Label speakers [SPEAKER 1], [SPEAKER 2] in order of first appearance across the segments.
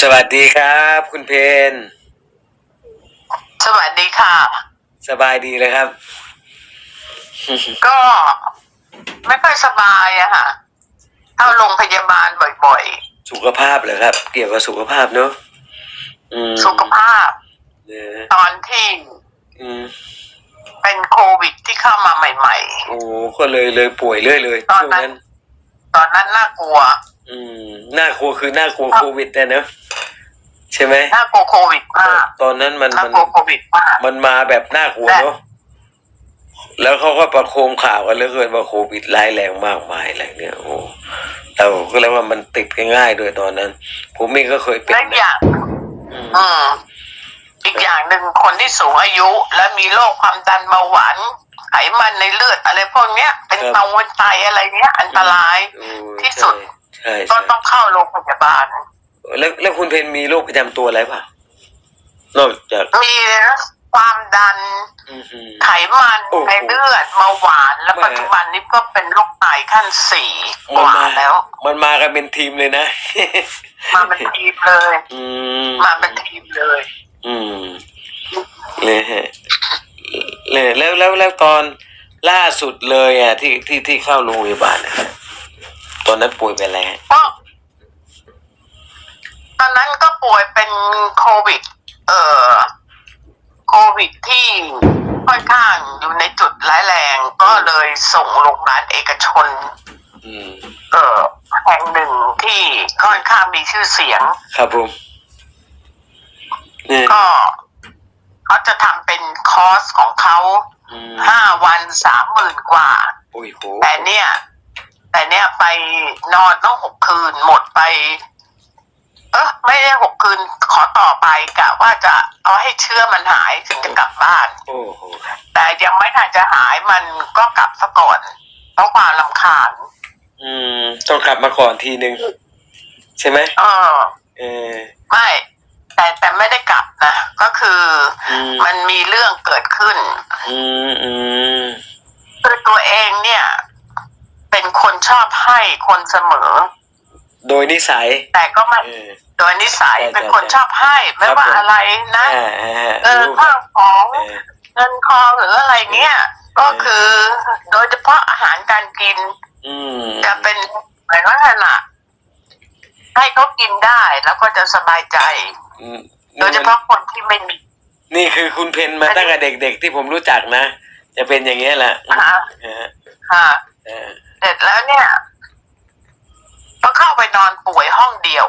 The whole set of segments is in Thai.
[SPEAKER 1] สวัสดีครับ คุณเพน
[SPEAKER 2] สวัสดีค่ะ
[SPEAKER 1] สบายดีเลยครับ
[SPEAKER 2] ก็ไม่ค่อยสบายอะค่ะเข้าโรงพยาบาลบ่อย
[SPEAKER 1] สุขภาพเหรอครับ เกี่ยวกับสุขภาพเนอะอืม
[SPEAKER 2] ๆ สุขภาพ
[SPEAKER 1] เนี่ย
[SPEAKER 2] ตอนที่
[SPEAKER 1] อืม
[SPEAKER 2] เป็นโควิดที่เข้ามาใหม่
[SPEAKER 1] โอ้ก็เลยเลยป่วยเรื่อยเลย
[SPEAKER 2] ตอน
[SPEAKER 1] ช่วง
[SPEAKER 2] นั้น
[SPEAKER 1] นั้น
[SPEAKER 2] ๆ ตอนนั้นน่ากลัว
[SPEAKER 1] อืมน่ากลัวคือน่ากลัวโควิดแต่เนอะใช่ไหม
[SPEAKER 2] น่ากลัวโควิดมาก
[SPEAKER 1] ตอนนั้นมัน
[SPEAKER 2] น่า
[SPEAKER 1] มัน
[SPEAKER 2] กลัวโควิดมาก
[SPEAKER 1] มันมาแบบน่ากลัว
[SPEAKER 2] และ
[SPEAKER 1] เนาะแล้วเขาก็ประโคมข่าวกันเหลือเกินว่าโควิดร้ายแรงมากมายอะไรเนี่ยโอ้เราก็เลยว่ามันติดง่ายๆด้วยตอนนั้น ผมเองก็เคยเป็น
[SPEAKER 2] และอีกอ
[SPEAKER 1] นะ
[SPEAKER 2] ย่าง
[SPEAKER 1] อืม
[SPEAKER 2] อืมอีกอย่างหนึ่งคนที่สูงอายุ และมีโรคความดันเบาหวานไขมันในเลือดอะไรพวกเนี้ย เป็นเบาหวานไตอะไรเนี้ย อันตราย
[SPEAKER 1] โอ้
[SPEAKER 2] ที่สุด
[SPEAKER 1] ใช่
[SPEAKER 2] ก็
[SPEAKER 1] ใช่
[SPEAKER 2] ต้องเข้าโรงพยาบาล
[SPEAKER 1] แล้วแล้วคุณเพนมีโรคประจำตัวอะไรเปล่านอกจาก
[SPEAKER 2] มีความดัน
[SPEAKER 1] อื้อหือ
[SPEAKER 2] ไขมัน
[SPEAKER 1] โอ้โห
[SPEAKER 2] ในเลือดเบาหวานแล้ว
[SPEAKER 1] แม่
[SPEAKER 2] ปัจจุบันนี้ก็เป็นโรคไตขั้นสี่ก
[SPEAKER 1] มัน
[SPEAKER 2] ว่า
[SPEAKER 1] มา
[SPEAKER 2] แล้ว
[SPEAKER 1] มันมากันเป็นทีมเลยนะ
[SPEAKER 2] มาเป็นทีมเลย
[SPEAKER 1] อืม
[SPEAKER 2] มาเป็นทีมเลย
[SPEAKER 1] อืมเลยฮะเลยแล้วแล้วแล้วตอนล่าสุดเลยอะที่ที่ที่เข้าโรงพยาบาลนะครับ ตอนนั้นป่วยเป็นอะไรฮะ
[SPEAKER 2] ก็ตอนนั้นก็ป่วยเป็นโควิด เอ่อ โควิดที่ค่อนข้างอยู่ในจุดร้ายแรงก็เลยส่งโรงพยาบาลเอกชน
[SPEAKER 1] อืม
[SPEAKER 2] เอ่อแห่งหนึ่งที่ค่อนข้างมีชื่อเสียง
[SPEAKER 1] ครับผมเนี่ย
[SPEAKER 2] ก็เขาจะทำเป็นคอร์สของเขา
[SPEAKER 1] อืม
[SPEAKER 2] ห้าวันสามหมื่นกว่า
[SPEAKER 1] โอ้ยโห
[SPEAKER 2] แต่เนี่ย แต่เนี่ยไปนอนต้องหกคืนหมดไป เออไม่ได้หกคืนขอต่อไปกะว่าจะเอาให้เชื้อมันหายถึงจะกลับบ้าน
[SPEAKER 1] โอ้โห
[SPEAKER 2] แต่ยังไม่ทันจะหายมันก็กลับซะก่อนเพราะความลำคาญ
[SPEAKER 1] อืม ต้องกลับมาก่อนทีหนึ่งใช่ไหม
[SPEAKER 2] เออ
[SPEAKER 1] เออ
[SPEAKER 2] ไม่แต่แต่ไม่ได้กลับนะ ก็คือ
[SPEAKER 1] อืม
[SPEAKER 2] มันมีเรื่องเกิดขึ้น
[SPEAKER 1] อืมอืม
[SPEAKER 2] คือตัวเองเนี่ยเป็นคน ชอบให้คนเสมอ
[SPEAKER 1] โดยนิสัย
[SPEAKER 2] แต่ก็ไม่
[SPEAKER 1] เออ
[SPEAKER 2] โดยนิสัย
[SPEAKER 1] ใช่
[SPEAKER 2] เป็นคน
[SPEAKER 1] ใช่
[SPEAKER 2] ชอบให้ไม่
[SPEAKER 1] ครับ
[SPEAKER 2] ว่า
[SPEAKER 1] ผม
[SPEAKER 2] อะไรนะ
[SPEAKER 1] อ่าอ่า
[SPEAKER 2] เออ
[SPEAKER 1] รู้ครั
[SPEAKER 2] ข้า
[SPEAKER 1] บ
[SPEAKER 2] วของ
[SPEAKER 1] เออ
[SPEAKER 2] เงินทองหรืออะไรเงี้ยก็คือ โดยเฉพาะอาหารการกิน
[SPEAKER 1] อืม
[SPEAKER 2] จะเป็นเหมือนลักษณะให้เขากินได้แล้วก็จะสบายใจ
[SPEAKER 1] อืม
[SPEAKER 2] โดยเฉพาะคนที่ไม่มี
[SPEAKER 1] นี่คือคุณเพนมาตั้งแต่เด็กๆที่ผมรู้จักนะ จะเป็นอย่างเงี้ยแหละ
[SPEAKER 2] อ่า
[SPEAKER 1] เออ
[SPEAKER 2] ค่ะ
[SPEAKER 1] เออ
[SPEAKER 2] เสร็จแล้วเนี่ยก็เข้าไปนอนป่วยห้องเดียว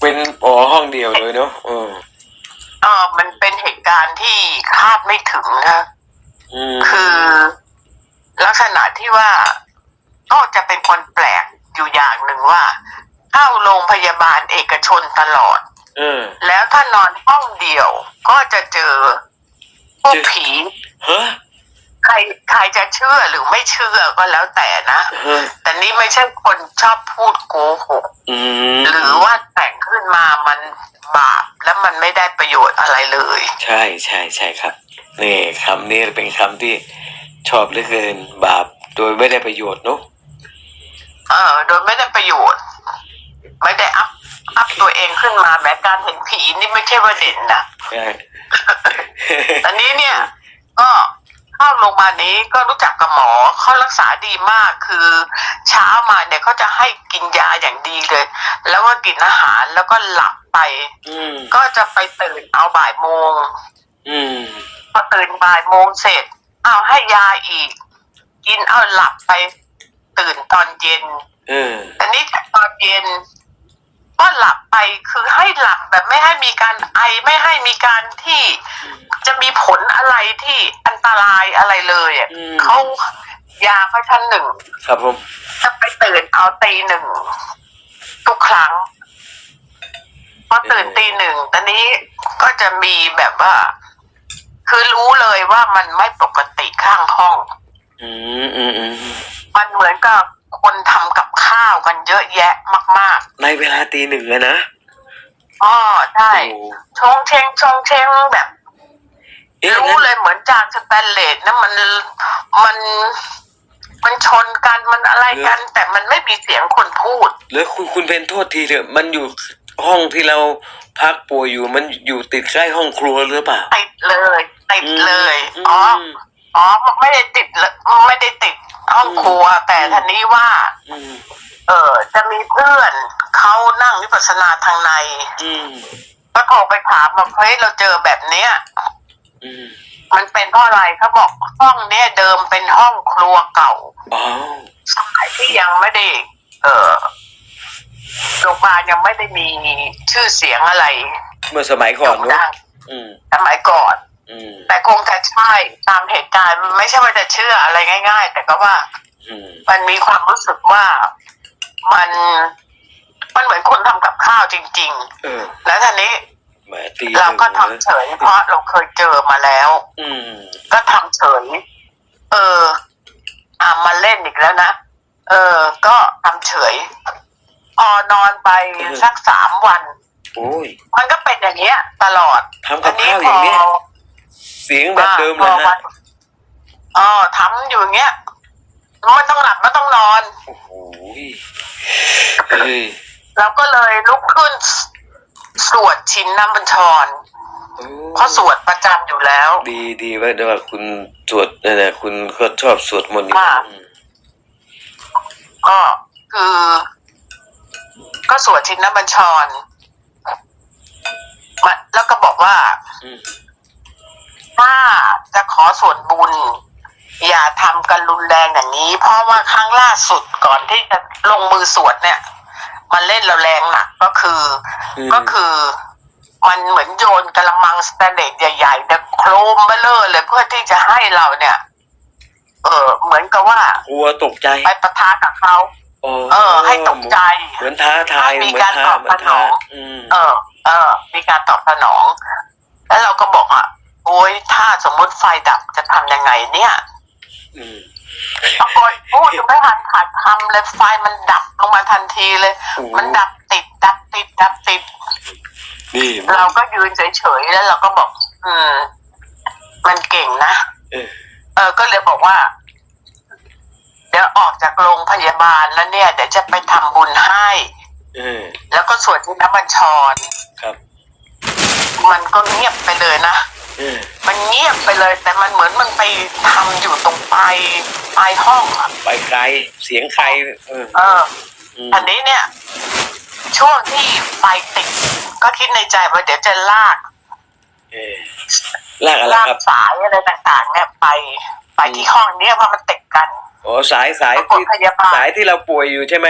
[SPEAKER 1] เป็นอ๋อห้องเดียวเลยเนาะเออ
[SPEAKER 2] เออมันเป็นเหตุการณ์ที่คาดไม่ถึงนะ
[SPEAKER 1] อืม
[SPEAKER 2] คือ ลักษณะที่ว่าก็จะเป็นคนแปลกอยู่อย่างหนึ่งว่า เข้าโรงพยาบาลเอกชนตลอด
[SPEAKER 1] เออ
[SPEAKER 2] แล้วถ้านอนห้องเดียวก็จะเจอพวก
[SPEAKER 1] เจอ
[SPEAKER 2] ผี
[SPEAKER 1] ฮะ
[SPEAKER 2] ใครใครจะเชื่อหรือไม่เชื่อก็แล้วแต่นะ
[SPEAKER 1] ฮะ
[SPEAKER 2] แต่นี่ไม่ใช่คนชอบพูดโกหก
[SPEAKER 1] อืม
[SPEAKER 2] หรือว่าแต่งขึ้นมามันบาปและมันไม่ได้ประโยชน์อะไรเลย
[SPEAKER 1] ใช่ใช่ใช่ครับนี่คำนี้เป็นคำที่ชอบเหลือเกินบาปโดยไม่ได้ประโยชน์เนาะ
[SPEAKER 2] เออ โดยไม่ได้ประโยชน์ ไม่ได้อัพอัพตัวเองขึ้นมาแม้การเห็นผีนี่ไม่ใช่ว่าเด่นนะ
[SPEAKER 1] ใช่
[SPEAKER 2] อันนี้เนี่ยก็เข้า โรงพยาบาลนี้ก็รู้จักกับหมอเขารักษาดีมากคือเช้ามาเนี่ยเขาจะให้กินยาอย่างดีเลย แล้วก็กินอาหารแล้วก็หลับไป
[SPEAKER 1] อืม
[SPEAKER 2] ก็จะไปตื่นเอาบ่ายโมง
[SPEAKER 1] อืม
[SPEAKER 2] พอตื่นบ่ายโมงเสร็จเอาให้ยาอีก กินเอาหลับไป ตื่นตอนเย็น
[SPEAKER 1] เออ
[SPEAKER 2] อันนี้ตอนเย็น ก็หลับไปคือให้หลับแบบไม่ให้มีการไอไม่ให้มีการที่จะมีผลอะไรที่อันตรายอะไรเลยอะ
[SPEAKER 1] อืม
[SPEAKER 2] เขายาเขาชั้นหนึ่ง
[SPEAKER 1] ครับผม
[SPEAKER 2] จะไปตื่นเอาตีหนึ่งทุกครั้งพอตื่นตีหนึ่งตอนนี้ก็จะมีแบบว่า คือรู้เลยว่ามันไม่ปกติข้างห้อง
[SPEAKER 1] อืมอืมอืม
[SPEAKER 2] มันเหมือนกับคนทำกับ ข้าวกันเยอะแยะมาก
[SPEAKER 1] ในเวลาตีหนึ่งอะนะ
[SPEAKER 2] ๆอ๋อใช่
[SPEAKER 1] โอ้
[SPEAKER 2] ชงเชงชงเชงแบบ
[SPEAKER 1] เอ๊ะ
[SPEAKER 2] รู้
[SPEAKER 1] งั้น
[SPEAKER 2] เลยเหมือนจานสแตนเลสนะมันมัน มันชนกันมันอะไรกัน แต่มันไม่มีเสียงคนพูด
[SPEAKER 1] แล้วคุณคุณเพนโทษทีเถอะมันอยู่ห้องที่เราพักป่วยอยู่มันอยู่ติดใกล้ห้องครัวหรือเปล่า
[SPEAKER 2] ติดเลยติดเลย
[SPEAKER 1] อืม
[SPEAKER 2] อ๋อ
[SPEAKER 1] อืม
[SPEAKER 2] อ๋อไม่ได้ติดเลยไม่ได้ติดห้องครัว แต่ทีนี้ว่า
[SPEAKER 1] อืม
[SPEAKER 2] เออจะมีเพื่อนเขานั่งวิปัสสนาทางใน
[SPEAKER 1] อืม
[SPEAKER 2] ก็โทรไปถามว่าเฮ้ยเราเจอแบบเนี้ย
[SPEAKER 1] อืม
[SPEAKER 2] มันเป็นเพราะอะไรเขาบอกห้องเนี้ยเดิมเป็นห้องครัวเก่า
[SPEAKER 1] อ๋อ
[SPEAKER 2] สมัยที่ยังไม่ได้ เออโรงพยาบาลยังไม่ได้มีชื่อเสียงอะไร
[SPEAKER 1] เมื่อสมัยก่อน
[SPEAKER 2] โด่ง
[SPEAKER 1] เนอะ
[SPEAKER 2] ดัง
[SPEAKER 1] อืม
[SPEAKER 2] สมัยก่อน
[SPEAKER 1] อืม
[SPEAKER 2] แต่คงจะใช่ตามเหตุการณ์ไม่ใช่ว่าจะเชื่ออะไรง่าย ๆ แต่ก็ว่า
[SPEAKER 1] อืม
[SPEAKER 2] มันมีความรู้สึกว่า มันมันเหมือนคนทำกับข้าวจริง
[SPEAKER 1] เออ
[SPEAKER 2] ๆ แล้วทีนี้
[SPEAKER 1] แหมตี
[SPEAKER 2] เราก็
[SPEAKER 1] หนึ่ง
[SPEAKER 2] ทำเฉยเพราะเราเคยเจอมาแล้ว
[SPEAKER 1] อืม
[SPEAKER 2] ก็ทำเฉย เออ อ่ามาเล่นอีกแล้วนะ เออ ก็ทำเฉย พอนอนไปสักสามวัน
[SPEAKER 1] โอ้ย
[SPEAKER 2] มันก็เป็นอย่างเงี้ย ตลอด
[SPEAKER 1] ทำกับข้าวอย่างเนี้ยเสียงแบบเดิมเลย
[SPEAKER 2] พอวั
[SPEAKER 1] ฮะ
[SPEAKER 2] นอ๋อทำอยู่อย่างเงี้ยไม่ต้องหลับไม่ต้องนอน
[SPEAKER 1] โอ้โห เฮ้ย
[SPEAKER 2] เราก็เลยลุกขึ้น สวดชินน้ำบัญชร
[SPEAKER 1] โอ้
[SPEAKER 2] เพราะสวดประจำอยู่แล้ว
[SPEAKER 1] ดีดีว่าเดี๋ยวว่าคุณสวดเนี่ยนะคุณก็ชอบสวดมนต์อยู่
[SPEAKER 2] ค่ะ
[SPEAKER 1] อืม
[SPEAKER 2] ก็คือ ก็สวดชินน้ำบัญชรมาแล้วก็บอกว่า
[SPEAKER 1] อืม
[SPEAKER 2] ถ้าจะขอส่วนบุญ อย่าทำกันรุนแรงอย่างนี้ เพราะว่าครั้งล่าสุดก่อนที่จะลงมือสวดเนี่ย มันเล่นเราแรงหนักก็คือ
[SPEAKER 1] ม
[SPEAKER 2] ก็คือมันเหมือนโยนกระมังสแตนเลสใหญ่ๆเนี่ยโครมเบลอเลยเพื่อที่จะให้เราเนี่ย เออเหมือนกับว่า
[SPEAKER 1] กลัวตกใจ
[SPEAKER 2] ไปปะทะกับเขา
[SPEAKER 1] โอ้
[SPEAKER 2] เออ ให้ตกใจ
[SPEAKER 1] เหมือนท้าทาย
[SPEAKER 2] ให้
[SPEAKER 1] เห
[SPEAKER 2] มี
[SPEAKER 1] มือน
[SPEAKER 2] การ
[SPEAKER 1] ท้า
[SPEAKER 2] ตอบ
[SPEAKER 1] เหมือนท้า
[SPEAKER 2] สนอง
[SPEAKER 1] อืม
[SPEAKER 2] เออ เออ มีการตอบสนอง แล้วเราก็บอกอะโอ้ยถ้าสมมติไฟดับจะทำยังไงเนี่ย
[SPEAKER 1] อืม
[SPEAKER 2] ปรากฏพูดยังไม่ทันขาดคำเลยไฟมันดับลงมาทันทีเลย
[SPEAKER 1] โอ้
[SPEAKER 2] มันดับติด ดับติด ดับติด
[SPEAKER 1] นี่
[SPEAKER 2] เราก็ยืนเฉยๆแล้วเราก็บอก อืม มันเก่งนะ
[SPEAKER 1] เออ
[SPEAKER 2] เออ ก็เลยบอกว่า เดี๋ยวออกจากโรงพยาบาลแล้วเนี่ย เดี๋ยวจะไปทำบุญให้
[SPEAKER 1] เออ
[SPEAKER 2] แล้วก็สวดที่น้ำบัญชร
[SPEAKER 1] ครับ
[SPEAKER 2] มันก็เงียบไปเลยนะ
[SPEAKER 1] เออ
[SPEAKER 2] มันเงียบไปเลย แต่มันเหมือนมันไปทำอยู่ตรงปลายปลายห้องอะ
[SPEAKER 1] ไปไกลเสียงใครเออ
[SPEAKER 2] เออ
[SPEAKER 1] ม
[SPEAKER 2] อันนี้เนี่ย ช่วงที่ไฟติด ก็คิดในใจว่าเดี๋ยวจะลาก
[SPEAKER 1] เออลากอะไร
[SPEAKER 2] ลาก
[SPEAKER 1] ครับ
[SPEAKER 2] สายอะไรต่างๆ เนี่ยไป ไปที่ห้องเนี้ยเพราะมันติดกัน
[SPEAKER 1] โอ้สายสาย
[SPEAKER 2] ปรากฏ
[SPEAKER 1] ที่
[SPEAKER 2] พยาบาล
[SPEAKER 1] สายที่เราป่วยอยู่ใช่ไหม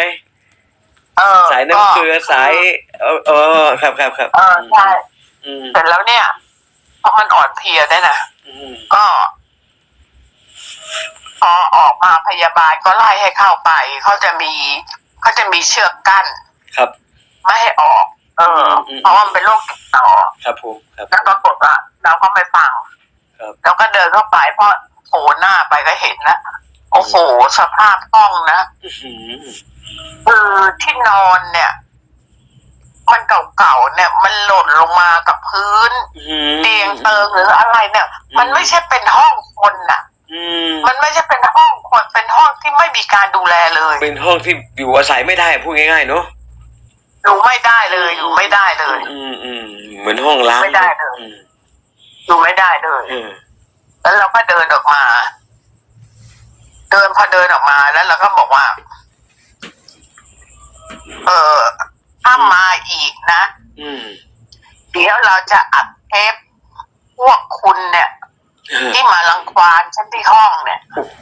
[SPEAKER 2] เออ
[SPEAKER 1] สายน้ำเกลือสายเออเออครับครับครับ
[SPEAKER 2] เออใช่
[SPEAKER 1] อืม
[SPEAKER 2] เสร็จแล้วเนี่ยเพ ราะมันอ่อนเพลียได้วยนะ
[SPEAKER 1] อืม
[SPEAKER 2] ก็พอออกมาพยาบาลก็ไล่ให้เข้าไปเขาจะมีเขาจะมีเชือกกั้น
[SPEAKER 1] ครับ
[SPEAKER 2] ไม่ให้ออก เออ
[SPEAKER 1] อืม
[SPEAKER 2] เพราะว่ามันเป็นโรคติดต่อ
[SPEAKER 1] ครับผมครับ
[SPEAKER 2] แล้วปรากฏว่าเราก็ไม่ฟัง
[SPEAKER 1] ครับ
[SPEAKER 2] แล้วก็เดินเข้าไปเพราะโผล่หน้าไปก็เห็นนะโอ้โหสภาพห้องนะ
[SPEAKER 1] อื้อหือ
[SPEAKER 2] คือที่นอนเนี่ย มันเก่าๆเนี่ย มันหล่นลงมากับ พื้น
[SPEAKER 1] อื้อหือ
[SPEAKER 2] เตียงเติงหรืออะไรเนี่ย
[SPEAKER 1] อืม
[SPEAKER 2] มันไม่ใช่เป็นห้องคนน่ะ
[SPEAKER 1] อืม
[SPEAKER 2] มันไม่ใช่เป็นห้องคนเป็นห้องที่ไม่มีการดูแลเลย
[SPEAKER 1] เป็นห้องที่อยู่อาศัยไม่ได้พูดง่ายๆเนาะ
[SPEAKER 2] อยู่ไม่ได้เลยอยู่ไม่ได้เลย
[SPEAKER 1] อืมอืมเหมือนห้องล้าง
[SPEAKER 2] ไม่ได้เลย
[SPEAKER 1] อืม
[SPEAKER 2] อยู่ไม่ได้เลย
[SPEAKER 1] เออ
[SPEAKER 2] แล้วเราก็เดินออกมา เดินพอเดินออกมาแล้วเราก็บอกว่า เออถ้ามาอีกนะ
[SPEAKER 1] อืม
[SPEAKER 2] เดี๋ยวเราจะอัดเทปพวกคุณเนี่ย
[SPEAKER 1] เออ
[SPEAKER 2] ที่มาลังควานฉันที่ห้องเนี่ย
[SPEAKER 1] โอ้โห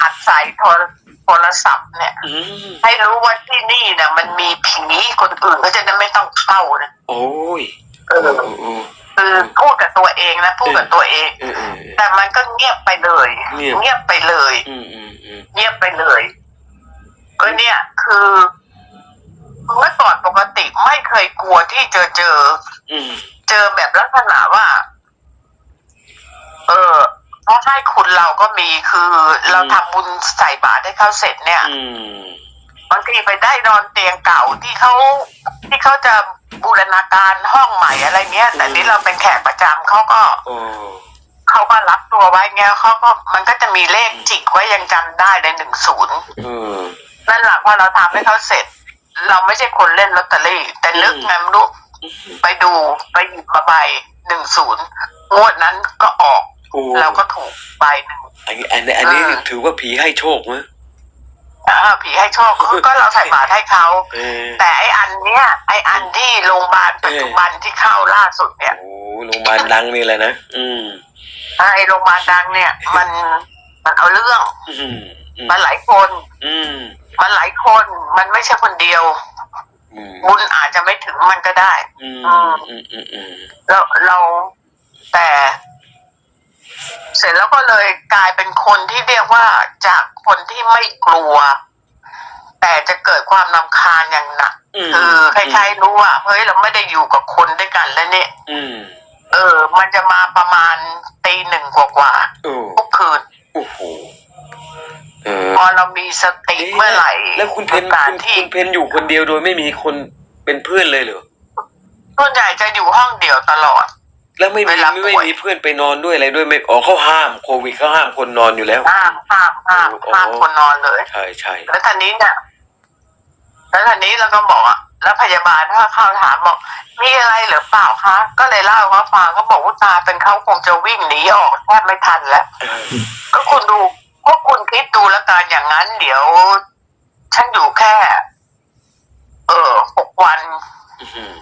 [SPEAKER 2] อัดใส่โทรโทรศัพท์เนี่ย
[SPEAKER 1] อืม
[SPEAKER 2] ให้รู้ว่าที่นี่เนี่ยมันมีผีคนอื่นก็จะได้ไม่ต้องเข้านะ
[SPEAKER 1] โอ้ย
[SPEAKER 2] เอ
[SPEAKER 1] โอ้
[SPEAKER 2] อ
[SPEAKER 1] โอ้
[SPEAKER 2] คือพูดกับตัวเองนะพูดกับตัวเอง
[SPEAKER 1] เออเออ
[SPEAKER 2] แต่มันก็เงียบไปเลย
[SPEAKER 1] เงียบ
[SPEAKER 2] เงียบไปเลย
[SPEAKER 1] อืมอืมอืม
[SPEAKER 2] เงียบไปเลย ก็เนี่ยคือ เมื่อก่อนปกติไม่เคยกลัวที่จะเจอ
[SPEAKER 1] อืม
[SPEAKER 2] เจอแบบลักษณะว่า เออเพราะให้คุณเราก็มีคือเราทำบุญใส่บาตรให้เขาเสร็จเนี่ย
[SPEAKER 1] อืม
[SPEAKER 2] บางทีไปได้นอนเตียงเก่าที่เขาที่เขาจะบูรณาการห้องใหม่อะไรเงี้ย แต่นี่เราเป็นแขกประจำเขาก็
[SPEAKER 1] โอ้
[SPEAKER 2] เขเขาก็รับตัวไว้เงี้ยเขาก็มันก็จะมีเลขจิกไว้ยังจำได้เลยหนึ่งศูนย์
[SPEAKER 1] เออ
[SPEAKER 2] นั่นแหละพอเราทำให้เขาเสร็จ เราไม่ใช่คนเล่นลอตเตอรี่ แต่นึกไงไม่รู้ไปดูไปหยิบมาใบหนึ่งศูนย์งวดนั้นก็ออก
[SPEAKER 1] โอ้
[SPEAKER 2] เราก็ถูกใบหนึ่ง
[SPEAKER 1] อันนี้อันนี้อันนี้
[SPEAKER 2] เออ
[SPEAKER 1] ถือว่าผีให้โชคมั้ย
[SPEAKER 2] อ่าผีให้โชคก็ก็เราใส่บาตรให้เขา
[SPEAKER 1] เออ
[SPEAKER 2] แต่ไออันเนี้ย ไออันที่โรงพยาบาลปัจจุบันที่เข้าล่าสุดเนี่ย
[SPEAKER 1] โอ้โรงพยาบาลดังนี่แหละนะอืม
[SPEAKER 2] ไอโรงพยาบาลดังเนี่ย มันมันเอาเรื่อง
[SPEAKER 1] อืมอื ม
[SPEAKER 2] มันหลายคน
[SPEAKER 1] อืม
[SPEAKER 2] มันหลายคน มันไม่ใช่คนเดียว
[SPEAKER 1] อืม
[SPEAKER 2] บุญอาจจะไม่ถึงมันก็ได้
[SPEAKER 1] อืม อืม อืม อืม
[SPEAKER 2] เราเราแต่ เสร็จแล้วก็เลยกลายเป็นคนที่เรียกว่าจากคนที่ไม่กลัว แต่จะเกิดความนำคาญอย่างหนัก
[SPEAKER 1] ม
[SPEAKER 2] คือใครๆรู้ว่าเฮ้ยเราไม่ได้อยู่กับคนด้วยกันแล้วเนี่ย
[SPEAKER 1] อืม
[SPEAKER 2] เออ มันจะมาประมาณตีหนึ่งกว่า
[SPEAKER 1] โอ้
[SPEAKER 2] ๆทุกคืน
[SPEAKER 1] โอ้โห เออ
[SPEAKER 2] พอเรามีสติเมื่อไหร่
[SPEAKER 1] แล้วคุณเพน
[SPEAKER 2] การ
[SPEAKER 1] คุณ
[SPEAKER 2] ที่
[SPEAKER 1] คุณเพนอยู่คนเดียวโดยไม่มีคนเป็นเพื่อนเลยเหรอ
[SPEAKER 2] ส่วนใหญ่จะอยู่ห้องเดียวตลอด
[SPEAKER 1] แล้วไม่
[SPEAKER 2] เว
[SPEAKER 1] มี
[SPEAKER 2] ลา
[SPEAKER 1] ไม่
[SPEAKER 2] ป่วย
[SPEAKER 1] มีเพื่อนไปนอนด้วยอะไรด้วยไม่อ๋อเขาห้ามโควิดเขาห้ามคนนอนอยู่แล้ว
[SPEAKER 2] ห้ามห้ามห้าม
[SPEAKER 1] โอ้
[SPEAKER 2] ห้ามคนนอนเลย
[SPEAKER 1] ใช่ใช่
[SPEAKER 2] แล้วทีนี้เนี่ยแล้วทีนี้เราก็บอกอะแล้วพยาบาลถ้าเข้าถามบอก มีอะไรหรือเปล่าคะ ก็เลยเล่าให้เขาฟังเขาบอกว่าตาเป็นเขาคงจะวิ่งหนีออกแทบไม่ทันแล้ว
[SPEAKER 1] เออ
[SPEAKER 2] ก็คุณดู พวกคุณคิดดูแล้วกันอย่างนั้น เดี๋ยว ฉันอยู่แค่ เออหกวัน
[SPEAKER 1] อื้อหือ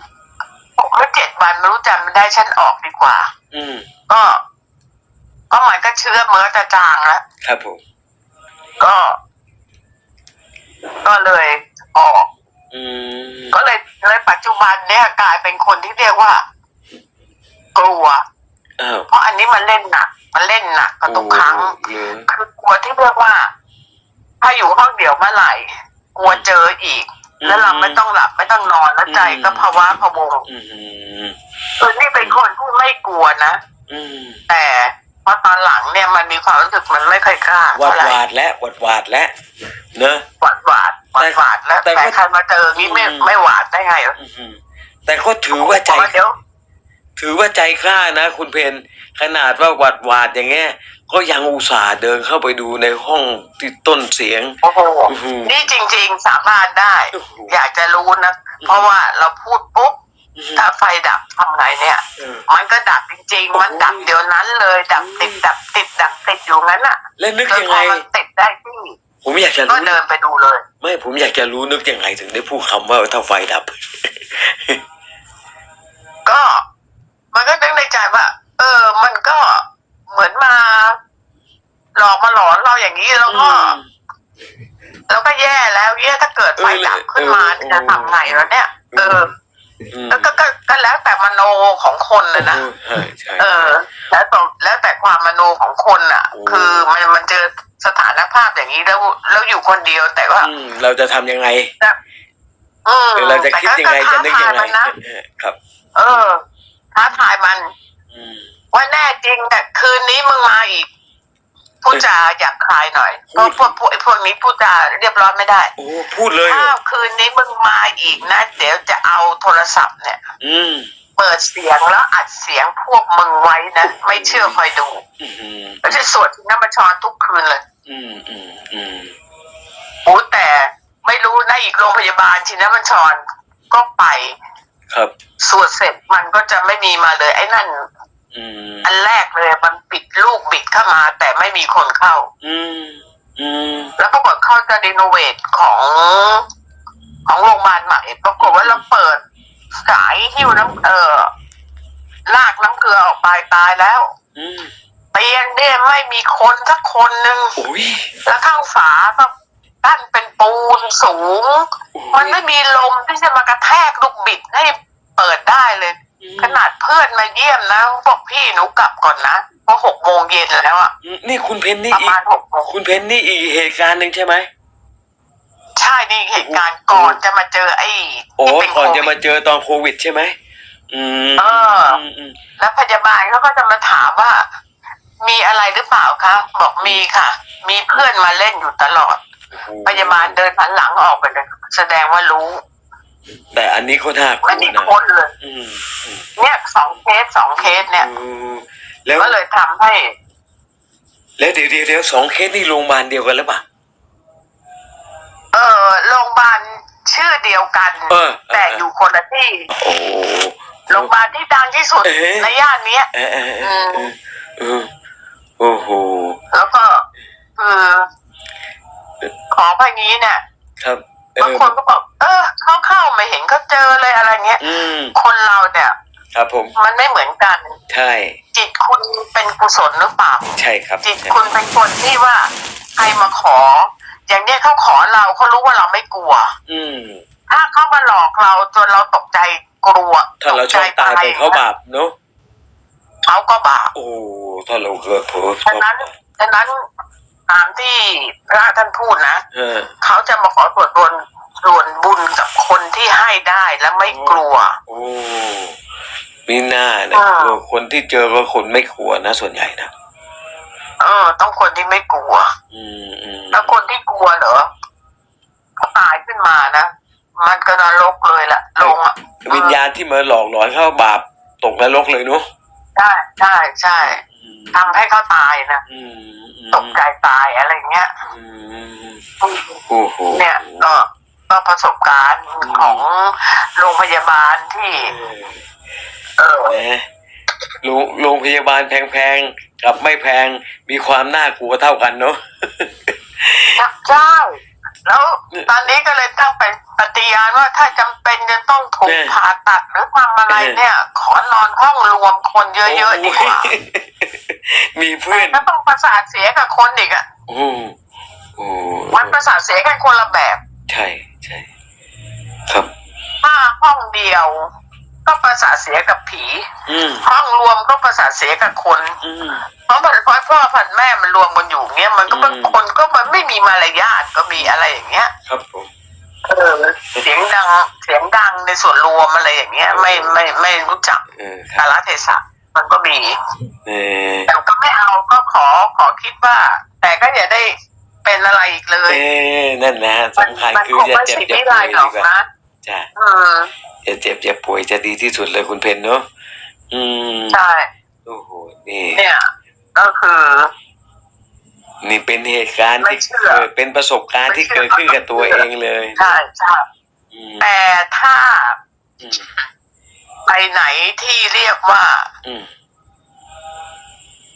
[SPEAKER 2] หกหรือเจ็ดวันไม่รู้จำไม่ได้ฉันออกดีกว่า
[SPEAKER 1] อืม
[SPEAKER 2] ก็ ก็มันก็เชื้อเมื่อจะจางแล้ว
[SPEAKER 1] ครับผม
[SPEAKER 2] ก็ ก็เลยออก
[SPEAKER 1] อืม
[SPEAKER 2] ก็เลยในปัจจุบันเนี่ยกลายเป็นคนที่เรียกว่า กลัว
[SPEAKER 1] อ้าว
[SPEAKER 2] เพราะอันนี้มันเล่นหนักมันเล่นหนักกว่าทุกครั้ง
[SPEAKER 1] โอ้เหรอ
[SPEAKER 2] คือกลัวที่เรียกว่า ถ้าอยู่ห้องเดียวเมื่อไหร่ กลัวเจออีก แล้วเราไม่ต้องหลับไม่ต้องนอนแล้วใจก็ภาวะพะวง
[SPEAKER 1] อืม
[SPEAKER 2] คือนี่เป็นคนที่ไม่กลัวนะ
[SPEAKER 1] อืม
[SPEAKER 2] แต่พอตอนหลังเนี่ยมันมีความรู้สึกมันไม่ค่อยกล้าวา
[SPEAKER 1] ด
[SPEAKER 2] เท่าไหร่
[SPEAKER 1] วาดและวาดวาดและเนอะ
[SPEAKER 2] หวาดหวาดหวาดหวาดแล้ว
[SPEAKER 1] แต่
[SPEAKER 2] แต่
[SPEAKER 1] ก็
[SPEAKER 2] ใครมาเจอนี่ไม่
[SPEAKER 1] อืม
[SPEAKER 2] ไม่หวาดได้ไงวะ
[SPEAKER 1] อื้อหือแต่ก็ถือว่าใจ
[SPEAKER 2] เพระเดี๋ยว
[SPEAKER 1] ถือว่าใจกล้านะ คุณเพนขนาดว่าหวาดหวาดอย่างเงี้ยก็ยังอุตส่าห์เดินเข้าไปดูในห้องที่ต้นเสียง
[SPEAKER 2] โอ้โห
[SPEAKER 1] อื้อหือ
[SPEAKER 2] นี่จริงๆสามารถได้
[SPEAKER 1] โอ้โห
[SPEAKER 2] อยากจะรู้นะ เพราะว่าเราพูดปุ๊บถ้าไฟดับทำไงเนี่ย
[SPEAKER 1] เออ
[SPEAKER 2] มันก็ดับจริงๆมันดับเดี๋ยวนั้นเลย ดับติดดับติดดับติดอยู่งั้นอะ
[SPEAKER 1] แล้วนึก
[SPEAKER 2] จน
[SPEAKER 1] ยัง
[SPEAKER 2] พ
[SPEAKER 1] ไง
[SPEAKER 2] อมันติดได้ที่
[SPEAKER 1] ผมอยากจะ
[SPEAKER 2] ก็
[SPEAKER 1] รู้
[SPEAKER 2] เดินไปดูเลย
[SPEAKER 1] ไม่ผมอยากจะรู้นึกยังไงถึงได้พูดคำว่าถ้าไฟดับ
[SPEAKER 2] ก็ มันก็นึกในใจว่า เออ มันก็เหมือนมา หลอกมาหลอนเราอย่างนี้แล้วก็แล้วก็แย่แล้วแย่ถ้าเกิดไฟดับขึ้นมา
[SPEAKER 1] เออ
[SPEAKER 2] จะทำไงแล้วเนี่ย เออ
[SPEAKER 1] อืม
[SPEAKER 2] แล้วก็ก็ก็แล้วแต่มโนของคนนะนะ
[SPEAKER 1] ใช่ใช่
[SPEAKER 2] เออ แล้วแต่แล้วแต่ความมโนของคนอะ
[SPEAKER 1] โอ้
[SPEAKER 2] คือมันมันเจอสถานภาพอย่างนี้แล้วแล้วอยู่คนเดียวแต่ว่า
[SPEAKER 1] อืมเราจะทำยังไง
[SPEAKER 2] อืม
[SPEAKER 1] หรือเราจะคิดยังไง
[SPEAKER 2] แต่
[SPEAKER 1] จะนึกยังไง
[SPEAKER 2] ท้าทามันนะ
[SPEAKER 1] เออครับ
[SPEAKER 2] เออ ท้าทายมัน
[SPEAKER 1] อืม
[SPEAKER 2] ว่าแน่จริงแต่คืนนี้มึงมาอีกพูดจาอยากคลายหน่อยเพราะพวกพวกไอ้พวกนี้พูดจาเรียบร้อยไม่ได้
[SPEAKER 1] โอ้พูดเลยเหร
[SPEAKER 2] ถ้า
[SPEAKER 1] อ
[SPEAKER 2] คืนนี้มึงมาอีกนะเดี๋ยวจะเอาโทรศัพท์เนี่ย
[SPEAKER 1] อืม
[SPEAKER 2] เปิดเสียงแล้วอัดเสียงพวกมึงไว้นะไม่เชื่อคอยดู
[SPEAKER 1] อืม
[SPEAKER 2] แล้วจะสวดน้ำมันชรทุกคืนเลย
[SPEAKER 1] อืมอืมอืม
[SPEAKER 2] โอ้แต่ไม่รู้นะอีกโรงพยาบาลชินมันชรก็ไป
[SPEAKER 1] ครับ
[SPEAKER 2] สวดเสร็จมันก็จะไม่มีมาเลย ไอ้นั่น
[SPEAKER 1] อืม
[SPEAKER 2] อันแรกเลยมันปิดลูกบิดเข้ามา แต่ไม่มีคนเข้า
[SPEAKER 1] อืม อืม
[SPEAKER 2] แล้วปรากฏเขาจะรีโนเวทของของโรงพยาบาลใหม่ปรากฏว่าเราเปิดสายหิ้วน้ำเออลากน้ำเกลือออกไปตายแล้ว
[SPEAKER 1] อืม
[SPEAKER 2] เตียงเนี่ยไม่มีคนสักคนหนึ่ง
[SPEAKER 1] โอ้ย
[SPEAKER 2] แล้วข้างฝาก็ ด้านเป็นปูนสูง มันไม่มีลมที่จะมากระแทกลูกบิดให้เปิดได้เลย ขนาดเพื่อนมาเยี่ยมนะบอกพี่หนูกลับก่อนนะเพราะหกโมงเย็นแล้วอะ
[SPEAKER 1] อืมนี่คุณเพนนี่
[SPEAKER 2] ประ
[SPEAKER 1] อีก
[SPEAKER 2] มาณหกโมง
[SPEAKER 1] คุณเพนนี่อีกเหตุการณ์หนึ่งใช่ไหม
[SPEAKER 2] ใช่นี่เหตุการณ์ก่อนจะมาเจอไอ้
[SPEAKER 1] โอ้
[SPEAKER 2] ที่เป็น
[SPEAKER 1] ก่อน
[SPEAKER 2] โค
[SPEAKER 1] จะ
[SPEAKER 2] วิ
[SPEAKER 1] มา
[SPEAKER 2] ด
[SPEAKER 1] เจอตอนโควิดใช่ไหมอืม
[SPEAKER 2] เออ
[SPEAKER 1] มอืม
[SPEAKER 2] แล้วพยาบาลเขาก็จะมาถามว่า มีอะไรหรือเปล่าคะบอกมีค่ะ มีเพื่อนมาเล่นอยู่ตลอด
[SPEAKER 1] โอ้โห
[SPEAKER 2] พยาบาลเดินหันหลังออกไปเลย แสดงว่ารู้
[SPEAKER 1] แต่อันนี้ก็น่ากลั
[SPEAKER 2] ไม่
[SPEAKER 1] ว
[SPEAKER 2] มี
[SPEAKER 1] นะ
[SPEAKER 2] คนเลย
[SPEAKER 1] อืมอืม
[SPEAKER 2] เนี่ยสองเคสสองเคสเนี่ย
[SPEAKER 1] อืมแล้ว
[SPEAKER 2] ก็เลยทำให้
[SPEAKER 1] แล้วเดี๋ยวเดี๋ยวเดี๋ยวสองเคสนี่โรงพยาบาลเดียวกันหรือเปล่า
[SPEAKER 2] เออโรงพยาบาลชื่อเดียวกัน
[SPEAKER 1] เออเออ
[SPEAKER 2] แต่อยู่คนละที่
[SPEAKER 1] โอ้
[SPEAKER 2] โรงพยาบาลที่ดังที่สุด
[SPEAKER 1] เอ๊ะ
[SPEAKER 2] ในย่านเนี้ย
[SPEAKER 1] เออเออเออเออเออโอ้โห
[SPEAKER 2] แล้วก็คือ ของพวกนี้เนี่ย
[SPEAKER 1] ครับเอบา
[SPEAKER 2] ง
[SPEAKER 1] อ
[SPEAKER 2] คนก็บอก เออเขาเข้าไม่เห็นเขาเจอเลยอะไรเงี้ย
[SPEAKER 1] อืม
[SPEAKER 2] คนเราเนี่ย
[SPEAKER 1] ครับผม
[SPEAKER 2] มันไม่เหมือนกัน
[SPEAKER 1] ใช่
[SPEAKER 2] จิตคุณเป็นกุศลหรือเปล่า
[SPEAKER 1] ใช่ครับ
[SPEAKER 2] จิต
[SPEAKER 1] ใช่
[SPEAKER 2] คุณเป็นคนที่ว่าใครมาขอ อย่างเนี้ยเขาขอเราเขารู้ว่าเราไม่กลัว
[SPEAKER 1] อืม
[SPEAKER 2] ถ้าเขามาหลอกเราจนเราตกใจกลัว
[SPEAKER 1] ถ้าเราชอบตายไปเขาบาปเนาะ
[SPEAKER 2] เขาก็บาป
[SPEAKER 1] โอ้ถ้าเราเกิดเผลอช
[SPEAKER 2] ฉะ
[SPEAKER 1] อบ
[SPEAKER 2] นั้นฉะนั้น ตามที่พระท่านพูดนะ
[SPEAKER 1] เออ
[SPEAKER 2] เขาจะมาขอส่วนบุญส่วนบุญกับคนที่ให้ได้และไม่กลัว
[SPEAKER 1] โอ้มีหน้าเนี่ย
[SPEAKER 2] อ่า
[SPEAKER 1] เออคนที่เจอก็คนไม่ขวรนะส่วนใหญ่นะ
[SPEAKER 2] เออ ต้องคนที่ไม่กลัว
[SPEAKER 1] อืมอืม
[SPEAKER 2] แล้วคนที่กลัวเหรอเขาตายขึ้นมานะมันก็นรกเลยล่ะลงอะ
[SPEAKER 1] วิญญาณที่มาหลอกหลอนเข้าบาปตกนรกเลยเนาะ
[SPEAKER 2] ใช่ใช่ใช่
[SPEAKER 1] อืม
[SPEAKER 2] ทำให้เขาตายนะ
[SPEAKER 1] อืมอืม
[SPEAKER 2] ตกใจตายอะไรเงี้ย
[SPEAKER 1] อืมโอ้โห
[SPEAKER 2] เนี่ยก็ก็ประสบการณ์ของโรงพยาบาลที่ เออ
[SPEAKER 1] นะโรงโรงพยาบาลแพงๆ กับไม่แพงมีความน่ากลัวเท่ากันเนาะ
[SPEAKER 2] ใช่แล้วตอนนี้ก็เลยตั้งเป็นปฏิญาณว่าถ้าจำเป็นจะต้องถูก
[SPEAKER 1] เนี่ย
[SPEAKER 2] ผ่าตัดหรือทำอะไรเนี่ย ขอนอนห้องรวมคนเยอะๆดีกว่า
[SPEAKER 1] มีเพื่อน
[SPEAKER 2] ก็ต้องประสาทเสียกับคนอีกอะ
[SPEAKER 1] โอ้โอ้
[SPEAKER 2] มันประสาทเสียกันคนละแบบ
[SPEAKER 1] ใช่ใช่ครับ
[SPEAKER 2] ถ้าห้องเดียว ก็ประสาทเสียกับผี
[SPEAKER 1] อืม
[SPEAKER 2] ห้องรวมก็ประสาทเสียกับคน
[SPEAKER 1] อืม
[SPEAKER 2] เพราะมันพ่อพ่อพันแม่มันรวมกันอยู่เงี้ยมันก็บาง
[SPEAKER 1] อืม
[SPEAKER 2] คนก็มันไม่มีมารยาทก็มีอะไรอย่างเงี้ย
[SPEAKER 1] ครับผม
[SPEAKER 2] เออเสียงดังเสียงดังในส่วนรวมอะไรอย่างเงี้ย ไม่ไม่ไม่รู้จัก
[SPEAKER 1] เออค
[SPEAKER 2] กา
[SPEAKER 1] รับ
[SPEAKER 2] ลเทศะ มันก็มี
[SPEAKER 1] เออ
[SPEAKER 2] แต่ก็ไม่เอาก็ขอขอคิดว่า แต่ก็อย่าได้เป็นอะไรอีกเลย
[SPEAKER 1] เออนั่นนะ
[SPEAKER 2] มัน
[SPEAKER 1] สำคัญ
[SPEAKER 2] มัน
[SPEAKER 1] คือ
[SPEAKER 2] คง
[SPEAKER 1] อย่า
[SPEAKER 2] ไม่
[SPEAKER 1] เจ็บ
[SPEAKER 2] สิท
[SPEAKER 1] อย่า
[SPEAKER 2] ธิ
[SPEAKER 1] ป่
[SPEAKER 2] ไร
[SPEAKER 1] วย
[SPEAKER 2] หร
[SPEAKER 1] ดี
[SPEAKER 2] อก
[SPEAKER 1] กว่า
[SPEAKER 2] นะ
[SPEAKER 1] จ้ะ
[SPEAKER 2] อืม
[SPEAKER 1] อย่าเจ็บอย่าป่วยจะดีที่สุดเลยคุณเพนเนาะอืม
[SPEAKER 2] ใช่
[SPEAKER 1] โอ้โหนี่
[SPEAKER 2] เนี่ยก็คือ
[SPEAKER 1] นี่เป็นเหตุการณ์
[SPEAKER 2] ไม่
[SPEAKER 1] ที่
[SPEAKER 2] เชื่อ
[SPEAKER 1] เกิดเป็นประสบการณ์ที่
[SPEAKER 2] ไม่เชื่
[SPEAKER 1] เกิ
[SPEAKER 2] อ
[SPEAKER 1] ดขึ้นกับตัวเองเลย
[SPEAKER 2] ใช่ใช่
[SPEAKER 1] อืม
[SPEAKER 2] แต่ถ้า
[SPEAKER 1] อืม
[SPEAKER 2] ไปไหนที่เรียกว่า
[SPEAKER 1] อืม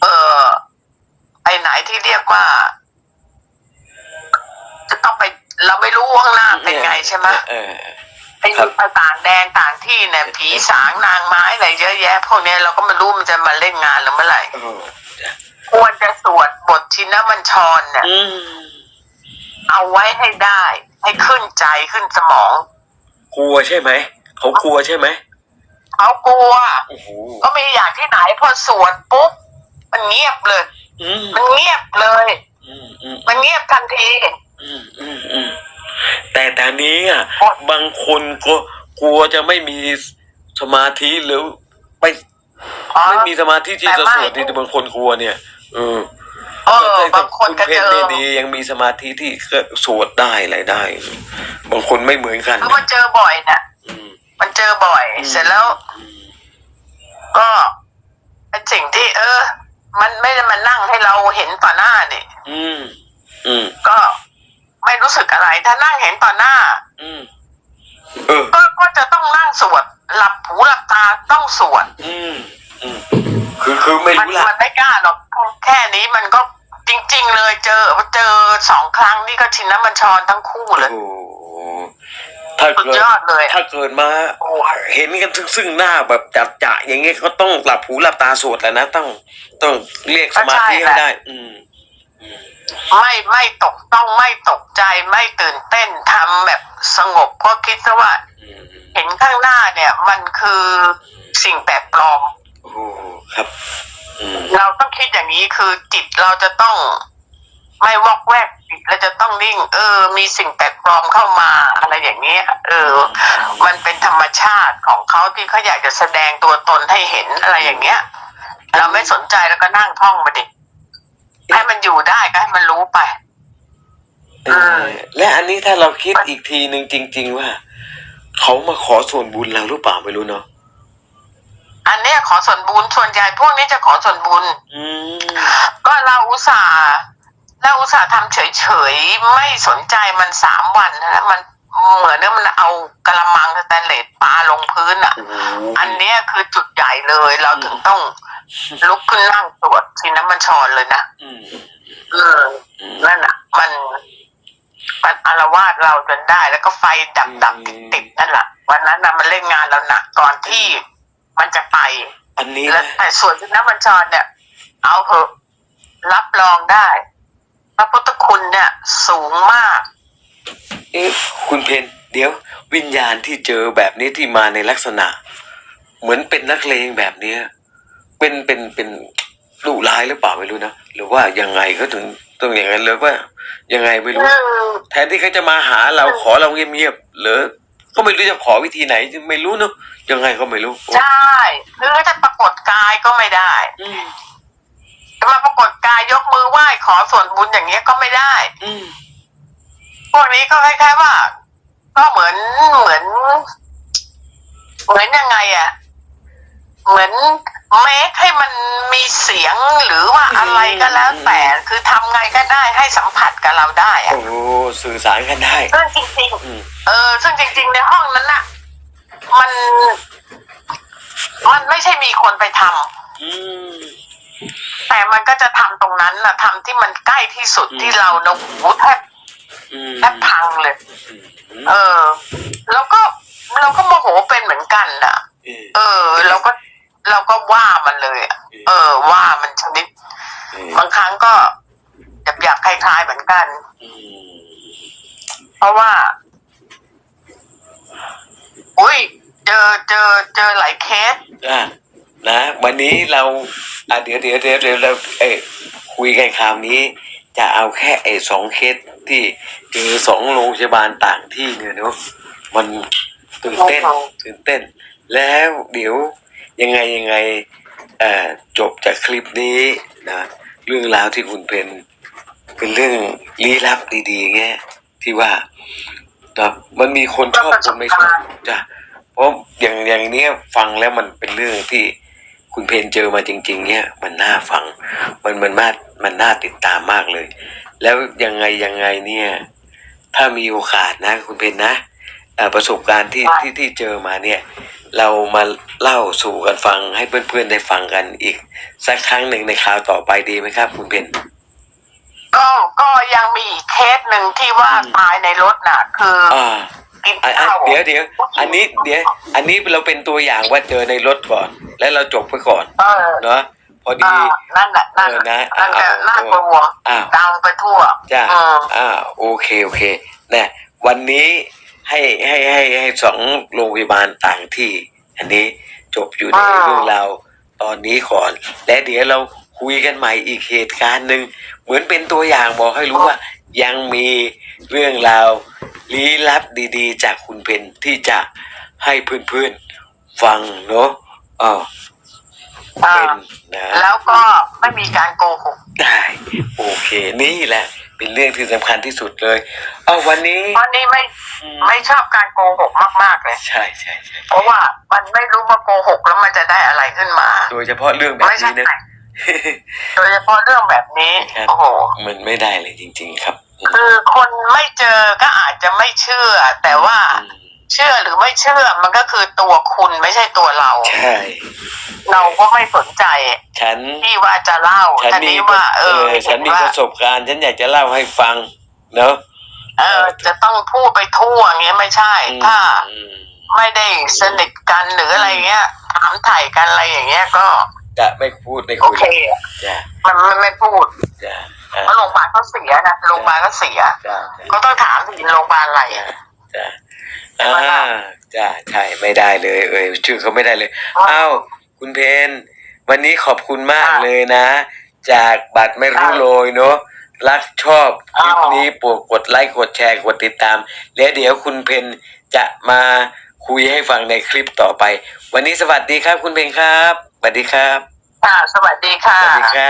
[SPEAKER 2] เออไปไหนที่เรียกว่า จะต้องไป เราไม่รู้ว่าข้างหน้าเป็นไงใช่ไหม
[SPEAKER 1] เออ
[SPEAKER 2] ไปอยู่ต่างแดนต่างที่เนี่ยผีสางนางไม้อะไรเยอะแยะพวกเนี้ยเราก็ไม่รู้มันจะมาเล่นงานหรือเมื่อไหร่
[SPEAKER 1] โอ้จ้ะ
[SPEAKER 2] ควรจะสวดบทชินมัญชรเนี่ย
[SPEAKER 1] อืม
[SPEAKER 2] เอาไว้ให้ได้ ให้ขึ้นใจขึ้นสมอง
[SPEAKER 1] กลัวใช่ไหม เขากลัวใช่ไหม
[SPEAKER 2] เขากลัว
[SPEAKER 1] โอ้โห
[SPEAKER 2] ก็มีอย่างที่ไหนพอสวดปุ๊บมันเงียบเลย
[SPEAKER 1] อืม
[SPEAKER 2] มันเงียบเลย
[SPEAKER 1] อืมอืม
[SPEAKER 2] มันเงียบทันที
[SPEAKER 1] อืมอืมอืมแต่แต่นี้อะบางคนก็กลัวจะไม่มีสมาธิหรือไป
[SPEAKER 2] อ๋อ
[SPEAKER 1] ไม่มีสมาธิที่จะ
[SPEAKER 2] แต่ไม่
[SPEAKER 1] สวดที่บางคนกลัวเนี่ยเออ
[SPEAKER 2] เออ
[SPEAKER 1] แต่
[SPEAKER 2] บางคน
[SPEAKER 1] คุณ
[SPEAKER 2] ก็
[SPEAKER 1] เพ
[SPEAKER 2] เจ
[SPEAKER 1] ชร
[SPEAKER 2] อ
[SPEAKER 1] เนี่ยดียังมีสมาธิที่ก็สวดได้อะไรได้ บางคนไม่เหมือนกัน
[SPEAKER 2] คือมันเจอบ่อยน่ะ
[SPEAKER 1] อืม
[SPEAKER 2] มัน เจอบ่อย เสร็จแล้ว
[SPEAKER 1] อืม
[SPEAKER 2] ก็เป็นสิ่งที่ เออ มันไม่ได้มานั่งให้เราเห็นต่อหน้านี่
[SPEAKER 1] อืม อืม
[SPEAKER 2] ก็ไม่รู้สึกอะไร ถ้านั่งเห็นต่อหน้า
[SPEAKER 1] อืม เออ
[SPEAKER 2] ก็ก็จะต้องนั่งสวด หลับหูหลับตาต้องสวด
[SPEAKER 1] อืม อืม คือคือไม่
[SPEAKER 2] มัน
[SPEAKER 1] รู้ละ
[SPEAKER 2] มันไม่กล้าหรอกแค่นี้มันก็จริง ๆ เลยเจอเจอสองครั้งนี่ก็ชินน้ำมันชรทั้งคู่เลย
[SPEAKER 1] โอ้โห ถ้า
[SPEAKER 2] สุด
[SPEAKER 1] เกิด
[SPEAKER 2] ยอดเลย
[SPEAKER 1] ถ้าเกิดมาเห็นกันซึ่งซึ่งหน้าแบบจัดจะอย่างเงี้ยก็ต้องหลับหูหลับตาสวดแล้วนะต้องต้องเรียกสมาธิให้ได้ อืม
[SPEAKER 2] ไม่ไม่ตกต้องไม่ตกใจไม่ตื่นเต้นทำแบบสงบเพราะคิดซะว่า
[SPEAKER 1] อืม
[SPEAKER 2] เห็นข้างหน้าเนี่ย มันคือสิ่งแปลกปลอม
[SPEAKER 1] โอ้โหครับ อืม
[SPEAKER 2] เราต้องคิดอย่างนี้คือจิตเราจะต้องไม่วอกแวก จิตเราจะต้องนิ่ง เออ มีสิ่งแปลกปลอมเข้ามาอะไรอย่างนี้ยเออ มันเป็นธรรมชาติของเขาที่เขาอยากจะแสดงตัวตนให้เห็นอะไรอย่างเงี้ย เราไม่สนใจแล้วก็นั่งท่องมาดิให้มันอยู่ได้ก็ให้มันรู้ไป
[SPEAKER 1] เออและอันนี้ถ้าเราคิดอีกทีหนึ่งจริง ๆ ว่า เขามาขอส่วนบุญเราหรือเปล่าไม่รู้เนาะ
[SPEAKER 2] อันเนี้ยขอส่วนบุญส่วนใหญ่พวกนี้จะขอส่วนบุญ
[SPEAKER 1] อืม
[SPEAKER 2] ก็เราอุตส่าห์ เราอุตส่าห์ทำเฉยๆ ไม่สนใจมันสามวันนะมันเหมือนกับมันเอากระมังสแตนเลสปาลงพื้นอะ
[SPEAKER 1] โอ้โห
[SPEAKER 2] อันเนี้ยคือจุดใหญ่เลย เราถึงต้องลุกขึ้นนั่งตรวจทีน้ำมันชอนเลยนะ
[SPEAKER 1] อืม
[SPEAKER 2] เออ
[SPEAKER 1] อืม
[SPEAKER 2] นั่นอะ มันมันอารวาสเราจนได้แล้วก็ไฟดับดับติดติดๆนั่นแหละวันนั้นน่ะมันเล่นงานเราหนักก่อนที่มันจะไป
[SPEAKER 1] อันนี้
[SPEAKER 2] แล้ว
[SPEAKER 1] นะ
[SPEAKER 2] แต่ส่วนที่น้ำมันชอนเนี่ย เอาเถอะรับรองได้ พระพุทธคุณเนี่ยสูงมาก
[SPEAKER 1] เอ๊ะคุณเพนเดี๋ยว วิญญาณที่เจอแบบนี้ที่มาในลักษณะ เหมือนเป็นนักเลงแบบเนี้ยเป็นเป็นเป็นดุร้ายหรือเปล่าไม่รู้นะหรือว่ายังไงก็ถึงต้องอย่างนั้นเลยว่า ยังไงไม่รู้ แทนที่เขาจะมาหาเราขอเราเงียบๆหรือก็ไม่รู้จะขอวิธีไหนไม่รู้เนาะยังไงก็ไม่รู้
[SPEAKER 2] ใช่หรือจะปรากฏกายก็ไม่ได้
[SPEAKER 1] อืม
[SPEAKER 2] จะมาปรากฏกายยกมือไหว้ขอส่วนบุญอย่างเงี้ยก็ไม่ได้
[SPEAKER 1] อืม
[SPEAKER 2] พวกนี้ก็คล้ายๆว่า ก็เหมือนเหมือน เหมือนยังไงอะเหมือนเมคให้มันมีเสียงหรือว่าอะไรก็แล้วแต่คือทำไงก็ได้ให้สัมผัสกับเราได้อะ
[SPEAKER 1] โอ้โหสื่อสารกันได้
[SPEAKER 2] ซึ่งจริง
[SPEAKER 1] อืม
[SPEAKER 2] ๆ เออ ซึ่งจริง ๆ ในห้องนั้นน่ะ มัน มันไม่ใช่มีคนไปทำ
[SPEAKER 1] อืม
[SPEAKER 2] แต่มันก็จะทำตรงนั้นน่ะทำที่มันใกล้ที่สุด
[SPEAKER 1] อืม
[SPEAKER 2] ที่เราเนอะโอ้โหแทบ
[SPEAKER 1] อืม
[SPEAKER 2] แทบพังเลย
[SPEAKER 1] อืม
[SPEAKER 2] เออ แล้วก็เราก็โมโหเป็นเหมือนกันน่ะ
[SPEAKER 1] เออ
[SPEAKER 2] เออ เราก็เราก็ว่ามันเลยอะเออ ว่ามันชนิด
[SPEAKER 1] เออ บา
[SPEAKER 2] งครั้งก็อยากอยากคล้ายๆเหมือนกัน
[SPEAKER 1] อืม
[SPEAKER 2] เพราะว่า อุ้ยเจอเจอเจอหลายเคส
[SPEAKER 1] อะ นะ วันนี้เราอะเดี๋ยวเดี๋ยวเดี๋ยวเดี๋ยวเราเอ้ยคุยกันคราวนี้ จะเอาแค่ไอ้สองเคสที่เจอสองโรงพยาบาลต่างที่เนี่ยเนาะมันตื่นเต้น
[SPEAKER 2] โอ้โห
[SPEAKER 1] ตื่นเต้น แล้วเดี๋ยวยังไงยังไงเอ่อจบจากคลิปนี้นะเรื่องราวที่คุณเพนเป็นเรื่องลี้ลับดีๆเงี้ยที่ว่านะมันมีคนชอบคนไม่ชอบจ้ะเพราะอย่างอย่างเนี้ยฟังแล้วมันเป็นเรื่องที่ คุณเพนเจอมาจริง ๆ เนี่ยมันน่าฟัง มันมันมากมันน่าติดตามมากเลย แล้วยังไงยังไงเนี่ย ถ้ามีโอกาสนะ คุณเพนนะเอ่อประสบการณ์ที่
[SPEAKER 2] ค่ะ
[SPEAKER 1] ที่ที่เจอมาเนี่ย เรามาเล่าสู่กันฟังให้เพื่อนๆได้ฟังกันอีก สักครั้งหนึ่งในคราวต่อไปดีไหมครับ คุณเพน
[SPEAKER 2] ก็ก็ยังมีอีกเคสหนึ่งที่ว่า
[SPEAKER 1] อืม
[SPEAKER 2] ตายในรถน่ะ คือ
[SPEAKER 1] อ่า
[SPEAKER 2] กิน
[SPEAKER 1] อะอะ
[SPEAKER 2] ข้าว
[SPEAKER 1] เดี๋ยวเดี๋ยวอันนี้เดี๋ยวอันนี้เราเป็นตัวอย่างว่าเจอในรถก่อน แล้วเราจบไปก่อน
[SPEAKER 2] เออ
[SPEAKER 1] เนาะพอดี
[SPEAKER 2] อ่านั่นแหละนั่น
[SPEAKER 1] เออนะ
[SPEAKER 2] นั่นแหละ
[SPEAKER 1] เอา
[SPEAKER 2] น่ากลัว
[SPEAKER 1] อ้าว
[SPEAKER 2] ดังไปทั่ว
[SPEAKER 1] จ้า
[SPEAKER 2] อืม
[SPEAKER 1] อ่าโอเคโอเคนะวันนี้ให้ให้ให้ให้สองโรงพยาบาลต่างที่ อันนี้จบอยู่ใน
[SPEAKER 2] อ่า
[SPEAKER 1] เรื่องราวตอนนี้ก่อน และเดี๋ยวเราคุยกันใหม่อีกเหตุการณ์หนึ่งเหมือนเป็นตัวอย่างบอกให้รู้ว่า ยังมีเรื่องราวลี้ลับดีๆ จากคุณเพนที่จะให้เพื่อนๆฟังเนาะอ๋อ
[SPEAKER 2] อ่า
[SPEAKER 1] เป็นนะ
[SPEAKER 2] แล้วก็ไม่มีการโกหก
[SPEAKER 1] ได้ โอเคนี่แหละ เป็นเรื่องที่สำคัญที่สุดเลยเอาวันนี้
[SPEAKER 2] เพราะนี่ไม่
[SPEAKER 1] อืม
[SPEAKER 2] ไม่ชอบการโกหกมากๆเลย
[SPEAKER 1] ใช่ใช่ใช่
[SPEAKER 2] เพราะว่ามันไม่รู้ว่าโกหกแล้วมันจะได้อะไรขึ้นมา
[SPEAKER 1] โดยเฉพาะเรื่องแบบ
[SPEAKER 2] ไม่ใช่
[SPEAKER 1] นี้นะ
[SPEAKER 2] โดยเฉพาะเรื่องแบบนี้
[SPEAKER 1] ครับ
[SPEAKER 2] โอ้โห
[SPEAKER 1] มันไม่ได้เลยจริง ๆ ครับอืม
[SPEAKER 2] คือคนไม่เจอก็อาจจะไม่เชื่อ แต่ว่า
[SPEAKER 1] อืม
[SPEAKER 2] เชื่อหรือไม่เชื่อมันก็คือตัวคุณไม่ใช่ตัวเรา
[SPEAKER 1] ใช่
[SPEAKER 2] เราก็ไม่สนใจ
[SPEAKER 1] ฉัน
[SPEAKER 2] ที่ว่าจะเล่า
[SPEAKER 1] ฉัน
[SPEAKER 2] แต่
[SPEAKER 1] มี
[SPEAKER 2] นี้ว่า เอ
[SPEAKER 1] เอ
[SPEAKER 2] อ
[SPEAKER 1] อฉันมี
[SPEAKER 2] ว่า
[SPEAKER 1] ประสบการณ์ ฉันอยากจะเล่าให้ฟัง เนาะ
[SPEAKER 2] เออ จะต้องพูดไปทั่วอย่างเงี้ยไม่ใช่
[SPEAKER 1] อืม
[SPEAKER 2] ถ้า
[SPEAKER 1] อืม
[SPEAKER 2] ไม่ได้สนิทกันหรืออะไรเงี้ยถามถ่ายกันอะไรอย่างเงี้ยก็
[SPEAKER 1] จะไม่พูดไม่
[SPEAKER 2] โอ
[SPEAKER 1] คุย
[SPEAKER 2] เคอะ
[SPEAKER 1] จ้ะ
[SPEAKER 2] มันไม่ไม่พูด
[SPEAKER 1] จ้ะอะ
[SPEAKER 2] เพราะโรงพยาบาลเขาเสียนะโรงพยาบาลก็เสีย
[SPEAKER 1] จ้ะ
[SPEAKER 2] ก็ต้องถามถึงโรงพยาบาลอะไร
[SPEAKER 1] จ้ะ
[SPEAKER 2] อะ
[SPEAKER 1] จ้ะอ่าจ้ะใช่ไม่ได้เลย เอ่ยชื่อเขาไม่ได้เลยเอ้าคุณเพนวันนี้ขอบคุณมากเลยนะ จากบัตรไม่รู้โรยเนาะรักชอบคลิปนี้โปรดกดไลค์กดแชร์กดติดตาม แล้วเดี๋ยวคุณเพนจะมาคุยให้ฟังในคลิปต่อไป วันนี้สวัสดีครับคุณเพนครับส วัสดีครับ
[SPEAKER 2] ค่ะ สวัสดีค่ะ
[SPEAKER 1] สวัสดีครับ